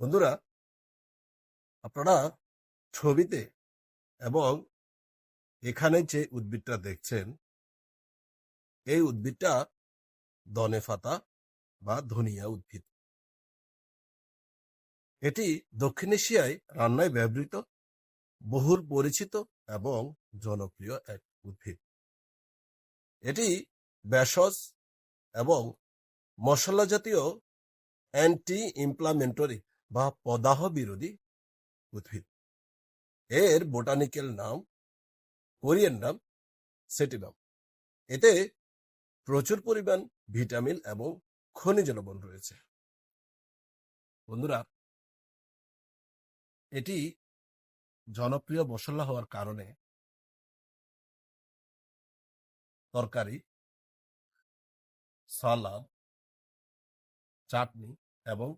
বন্ধুরা, আপনারা ছবিতে এবং এখানে যে উদ্ভিদটা দেখছেন, এই উদ্ভিদটা দনে ফাতা বা ধনিয়া উদ্ভিদ। এটি দক্ষিণ এশিয়ায় রান্নায় ব্যবহৃত, বহুল পরিচিত এবং জনপ্রিয় এক উদ্ভিদ। এটি ভেষজ এবং মশলা জাতীয় অ্যান্টি ইমপ্লামেন্টরি বা পদাহ বিরোধী উদ্ভিদ। এর বোটানিক্যাল নাম, কোরিয়ান নাম, সেটিনাম। এতে প্রচুর পরিমাণ ভিটামিন এবং খনিজ লবণ রয়েছে। বন্ধুরা, এটি জনপ্রিয় মশলা হওয়ার কারণে তরকারি, সালাদ, চাটনি এবং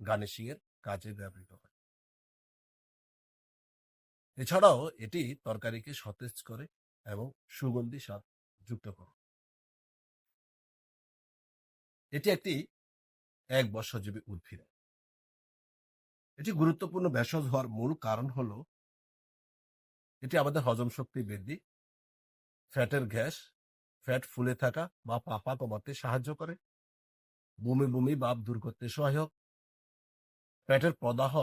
গার্নিশিং এর কাজে ব্যবহৃত হয়। এছাড়াও এটি তরকারিকে সতেজ করে এবং সুগন্ধি স্বাদ যুক্ত করে। এটি একটি এক বর্ষজীবী উদ্ভিদ। এটি গুরুত্বপূর্ণ ভেষজ হওয়ার মূল কারণ হল এটি আমাদের হজম শক্তি বৃদ্ধি, ফ্যাটের গ্যাস, ফ্যাট ফুলে থাকা বা পাপা কমাতে সাহায্য করে, বমি বমি ভাব দূর করতে সহায়ক পেটের প্রদাহ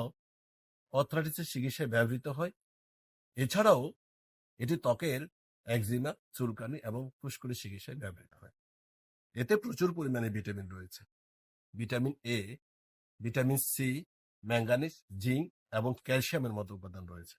অথরাইটিসের চিকিৎসায় ব্যবহৃত হয়। এছাড়াও এটি ত্বকের একজিমা, চুলকানি এবং ফুসকুড়ি চিকিৎসায় ব্যবহৃত হয়। এতে প্রচুর পরিমাণে ভিটামিন রয়েছে। Vitamin A vitamin C manganese zinc এবং ক্যালসিয়ামের মতো উপাদান রয়েছে।